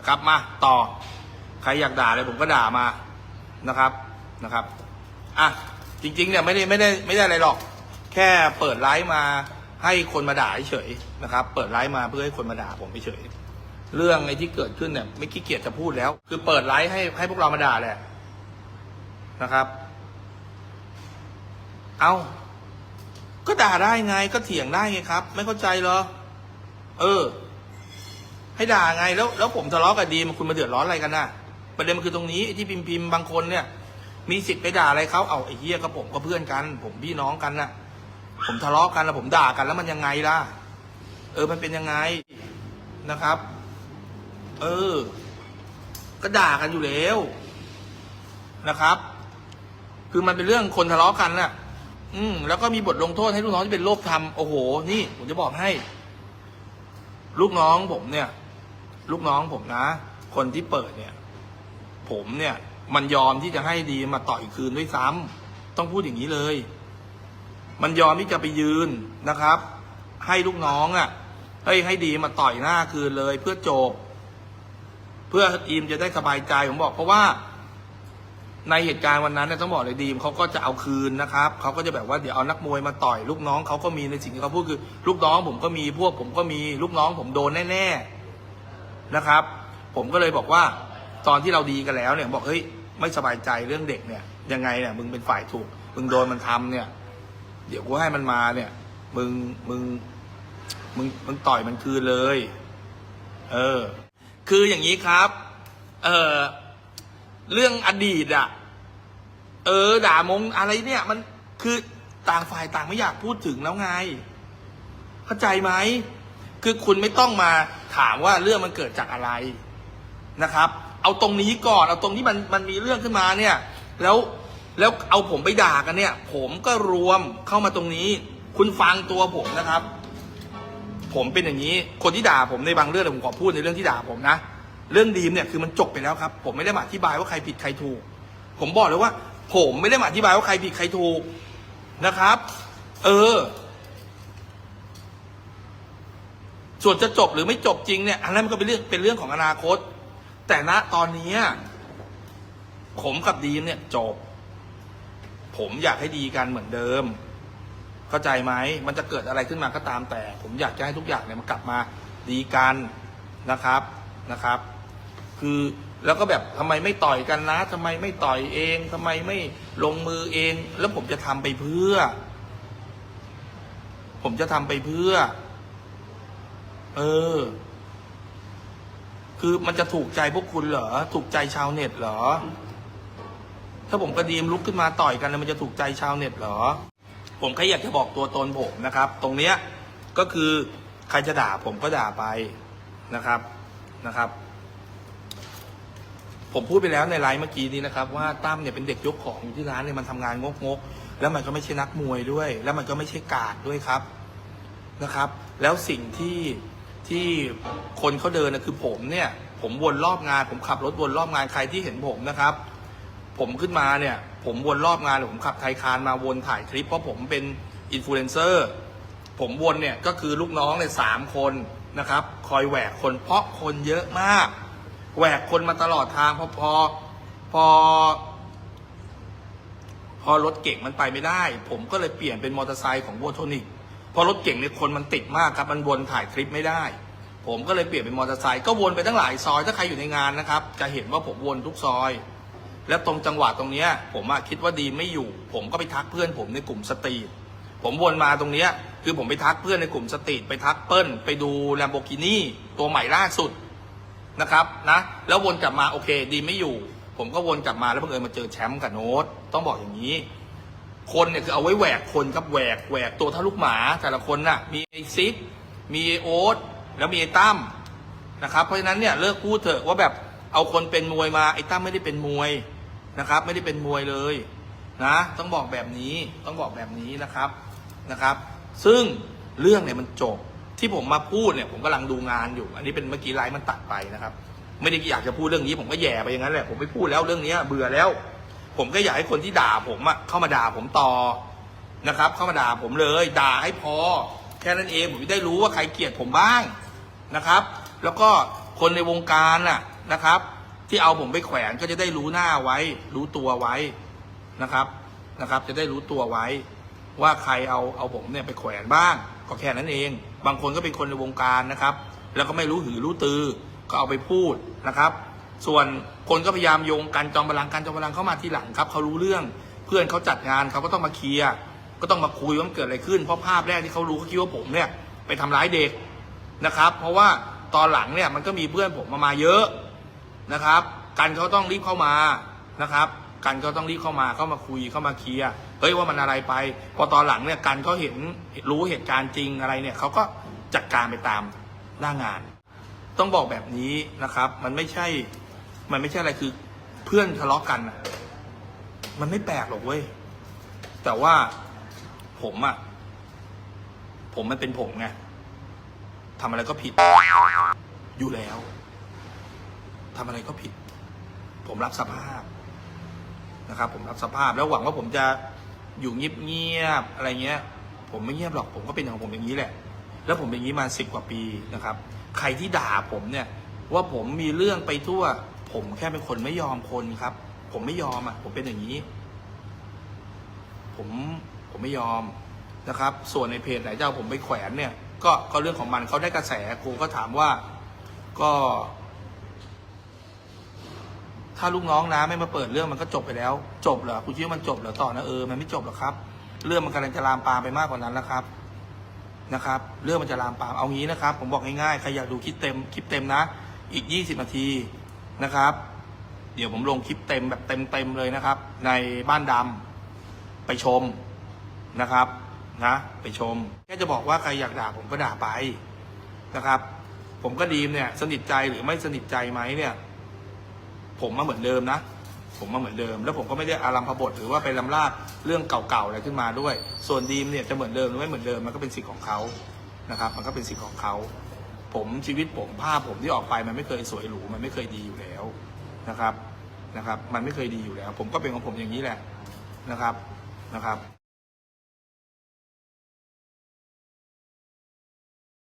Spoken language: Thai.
นะครับมาต่อ ใครอยากด่าเลยผมก็ด่ามานะครับนะครับอะจริงๆเนี่ยไม่ได้ไม่ได้ไม่ได้อะไรหรอก แค่เปิดไลฟ์มาให้คนมาด่าเฉยนะครับ เปิดไลฟ์มาเพื่อให้คนมาด่าผมเฉยเรื่องไอ้ที่เกิดขึ้นเนี่ยไม่ขี้เกียจจะพูดแล้ว คือเปิดไลฟ์ให้ให้พวกเรามาด่าแหละนะครับ เอาก็ด่าได้ไงก็เถียงได้ไงครับ ไม่เข้าใจเหรอ เออ ให้ด่าไงแล้วแล้วผมทะเลาะกับดีมคุณมาเดือดร้อนอะไรกันน่ะ ประเด็นมันคือตรงนี้ที่พิมพ์พิมพ์บางคนเนี่ย มีสิทธิ์ไปด่าอะไรเขาเอาไอ้เหี้ยก็ผมก็เพื่อนกัน ผมพี่น้องกันน่ะ ผมทะเลาะกันแล้วผมด่ากันแล้วมันยังไงล่ะ เออมันเป็นยังไงนะครับ เออ ก็ด่ากันอยู่แล้วนะครับ คือมันเป็นเรื่องคนทะเลาะกันน่ะ อืมแล้วก็มีบทลงโทษให้ลูกน้องที่เป็นโรคทำโอ้โห นี่ผมจะบอกให้ ลูกน้องผมเนี่ย ลูกน้องผมนะ คนที่เปิดเนี่ย ผมเนี่ย มันยอมที่จะให้ดีมาต่อยคืนด้วยซ้ำต้องพูดอย่างนี้เลย มันยอมที่จะไปยืนนะครับ ให้ลูกน้องอะ่ะเฮ้ยให้ดีมาต่อยหน้าคืนเลยเพื่อจบ เพื่อทีมจะได้สบายใจผมบอก เพราะว่าในเหตุการณ์วันนั้นเนี่ยต้องบอกเลยดีมเขาก็จะเอาคืนนะครับเขาก็จะแบบว่าเดี๋ยวเอานักมวยมาต่อย ลูกน้องเขาก็มีในสิ่งที่เขาพูดคือ ลูกน้องผมก็มีพวกผมก็มีลูกน้องผมโดนแน่ๆ นะครับ ผมก็เลยบอกว่าตอนที่เราดีกันแล้วเนี่ยบอกเฮ้ยไม่สบายใจเรื่องเด็กเนี่ย ยังไงเนี่ยมึงเป็นฝ่ายถูกมึงโดนมันทำเนี่ย เดี๋ยวกูให้มันมาเนี่ย มึงมึงมึงมึงต่อยมันคืนเลย เออ คืออย่างนี้ครับ เออเรื่องอดีตอะเออ ด่ามงอะไรเนี่ย มันคือต่างฝ่ายต่างไม่อยากพูดถึงแล้วไง เข้าใจไหม คือคุณไม่ต้องมา ถามว่าเรื่องมันเกิดจากอะไรนะครับ เอาตรงนี้ก่อนเอาตรงที่มันมันมีเรื่องขึ้นมาเนี่ย แล้วแล้วเอาผมไปด่ากันเนี่ย ผมก็รวมเข้ามาตรงนี้ คุณฟังตัวผมนะครับ ผมเป็นอย่างนี้ คนที่ด่าผมในบางเรื่องเนี่ยผมขอพูดในเรื่องที่ด่าผมนะเรื่องดีมเนี่ยคือมันจบไปแล้วครับ ผมไม่ได้มาอธิบายว่าใครผิดใครถูก ผมบอกเลยว่า ผมไม่ได้มาอธิบายว่าใครผิดใครถูกนะครับ เออ ส่วนจะจบหรือไม่จบจริงเนี่ยอันนั้นมันก็เป็นเรื่องเป็นเรื่องของอนาคต แต่ณตอนนี้ผมกับดีมเนี่ยจบ ผมอยากให้ดีกันเหมือนเดิม เข้าใจไหมมันจะเกิดอะไรขึ้นมาก็ตามแต่ ผมอยากจะให้ทุกอย่างเนี่ยมันกลับมาดีกันนะครับนะครับ คือแล้วก็แบบทำไมไม่ต่อยกันนะทำไมไม่ต่อยเองทำไมไม่ลงมือเอง แล้วผมจะทำไปเพื่อ ผมจะทำไปเพื่อ เออ คือมันจะถูกใจพวกคุณเหรอ ถูกใจชาวเน็ตเหรอ ถ้าผมกระดีมลุกขึ้นมาต่อยกันแล้วมันจะถูกใจชาวเน็ตเหรอ ผมแค่อยากจะบอกตัวตนผมนะครับ ตรงเนี้ย ก็คือใครจะด่าผมก็ด่าไปนะครับนะครับ ผมพูดไปแล้วในไลฟ์เมื่อกี้นี้นะครับ ว่าตั้มเนี่ยเป็นเด็กยกของอยู่ที่ร้านเนี่ยมันทำงานงกงกแล้วมันก็ไม่ใช่นักมวยด้วย แล้วมันก็ไม่ใช่กาดด้วยครับนะครับ แล้วสิ่งที่ ที่คนเขาเดินนะคือผมเนี่ย ผมวนรอบงาน ผมขับรถวนรอบงานใครที่เห็นผมนะครับ ผมขึ้นมาเนี่ย ผมวนรอบงานหรือผมขับไทยคานมาวนถ่ายคลิปเพราะผมเป็นอินฟลูเอนเซอร์ผมวนเนี่ยก็คือลูกน้องเนี่ยสามคนนะครับ คอยแหวกคนเพราะคนเยอะมาก แหวกคนมาตลอดทางพอพอพอพอรถเก่งมันไปไม่ได้ ผมก็เลยเปลี่ยนเป็นมอเตอร์ไซค์ของวัวโทนิก พราะรถเก่งเนี่ยคนมันติดมากครับมันวนถ่ายคลิปไม่ได้ ผมก็เลยเปลี่ยนเป็นมอเตอร์ไซค์ก็วนไปตั้งหลายซอย ถ้าใครอยู่ในงานนะครับ จะเห็นว่าผมวนทุกซอย แล้วตรงจังหวะตรงเนี้ย ผมอะคิดว่าดีไม่อยู่ ผมก็ไปทักเพื่อนผมในกลุ่มสตรีทผมวนมาตรงเนี้ย คือผมไปทักเพื่อนในกลุ่มสตรีทไปทักเปิ้ลไปดูแลมโบกินี่ตัวใหม่ล่าสุดนะครับนะแล้ววนกลับมาโอเค ดีไม่อยู่ ผมก็วนกลับมาแล้วบังเอิญมาเจอแชมป์กับโน้ตต้องบอกอย่างนี้ คนเนี่ยคือเอาไว้แหวกคนครับแหวกแหวกตัวเท่าลูกหมาแต่ละคนน่ะมีไอซิกมีไอโอ๊ตแล้วมีไอตั้มนะครับเพราะฉะนั้นเนี่ยเลิกพูดเถอะว่าแบบเอาคนเป็นมวยมาไอตั้มไม่ได้เป็นมวยนะครับ ไม่ได้เป็นมวยเลยนะต้องบอกแบบนี้ต้องบอกแบบนี้นะครับนะครับ ซึ่งเรื่องเนี่ยมันจบที่ผมมาพูดเนี่ยผมกำลังดูงานอยู่ อันนี้เป็นเมื่อกี้ไลฟ์มันตัดไปนะครับ ไม่ได้อยากจะพูดเรื่องนี้ผมก็แย่ไปอย่างนั้นแหละผมไม่พูดแล้วเรื่องนี้เบื่อแล้ว ผมก็อยากให้คนที่ด่าผมอะเข้ามาด่าผมต่อนะครับ เข้ามาด่าผมเลย ด่าให้พอ แค่นั้นเองผมจะได้รู้ว่าใครเกลียดผมบ้างนะครับ แล้วก็คนในวงการน่ะนะครับ ที่เอาผมไปแขวนก็จะได้รู้หน้าไว้ รู้ตัวไว้นะครับนะครับ จะได้รู้ตัวไว้ ว่าใครเอาเอาผมเนี่ยไปแขวนบ้าง ก็แค่นั้นเอง บางคนก็เป็นคนในวงการนะครับ แล้วก็ไม่รู้หือรู้ตือก็เอาไปพูดนะครับ ส่วนคนก็พยายามโยงกันจอมพลังกันจอมพลังเข้ามาทีหลังครับเขารู้เรื่องเพื่อนเขาจัดงานเขาก็ต้องมาเคลียร์ก็ต้องมาคุยว่ามันเกิดอะไรขึ้นเพราะภาพแรกที่เขารู้เขาคิดว่าผมเนี่ยไปทำร้ายเด็กนะครับ เพราะว่าตอนหลังเนี่ยมันก็มีเพื่อนผมมามาเยอะนะครับ กันเขาต้องรีบเข้ามานะครับ กันก็ต้องรีบเข้ามาเข้ามาคุยเข้ามาเคลียร์เฮ้ยว่ามันอะไรไป พอตอนหลังเนี่ยกันเขาเห็นรู้เหตุการณ์จริงอะไรเนี่ยเขาก็จัดการไปตามหน้างาน ต้องบอกแบบนี้นะครับ มันไม่ใช่ มันไม่ใช่อะไรคือเพื่อนทะเลาะกันน่ะมันไม่แปลกหรอกเว้ย แต่ว่าผมอะผมมันเป็นผมไงทำอะไรก็ผิด อยู่แล้วทำอะไรก็ผิด ผมรับสภาพนะครับ ผมรับสภาพแล้วหวังว่าผมจะอยู่เงียบๆอะไรเงี้ย ผมไม่เงียบหรอก ผมก็เป็นของผมอย่างนี้แหละ แล้วผมเป็นอย่างนี้มาสิบกว่าปีนะครับ ใครที่ด่าผมเนี่ย ว่าผมมีเรื่องไปทั่ว ผมแค่เป็นคนไม่ยอมคนครับ ผมไม่ยอมอะ ผมเป็นอย่างนี้ ผมผมไม่ยอมนะครับ ส่วนในเพจไหนเจะเอาผมไปแขวนเนี่ย ก็ก็เรื่องของมันเขาได้กระแสกูก็ถามว่า ก็ ถ้าลูกน้องนะไม่มาเปิดเรื่องมันก็จบไปแล้ว จบเหรอคุณคิดว่ามันจบเหรอต่อนะเออมันไม่จบหรอกครับ เรื่องมันกำลังจะลามปามไปมากกว่านั้นแล้วครับนะครับ เรื่องมันจะลามปามเอางี้นะครับ ผมบอกง่ายๆใครอยากดูคลิปเต็มคลิปเต็มนะ อีก 20 นาที นะครับ เดี๋ยวผมลงคลิปเต็มแบบเต็มๆเลยนะครับ ในบ้านดำไปชมนะครับนะไปชมแค่จะบอกว่าใครอยากด่าผมก็ด่าไปนะครับ ผมก็ดีมเนี่ย สนิทใจหรือไม่สนิทใจไหมเนี่ย ผมมาเหมือนเดิมนะผมมาเหมือนเดิม แล้วผมก็ไม่ได้อารัมพบทหรือว่าไปลำลากเรื่องเก่าๆอะไรขึ้นมาด้วย ส่วนดีมเนี่ยจะเหมือนเดิมหรือไม่เหมือนเดิมมันก็เป็นสิทธิ์ของเขานะครับ มันก็เป็นสิทธิ์ของเขา ผมชีวิตผมภาพผมที่ออกไปมันไม่เคยสวยหรูมันไม่เคยดีอยู่แล้วนะครับนะครับ มันไม่เคยดีอยู่แล้ว ผมก็เป็นของผมอย่างนี้แหละนะครับนะครับ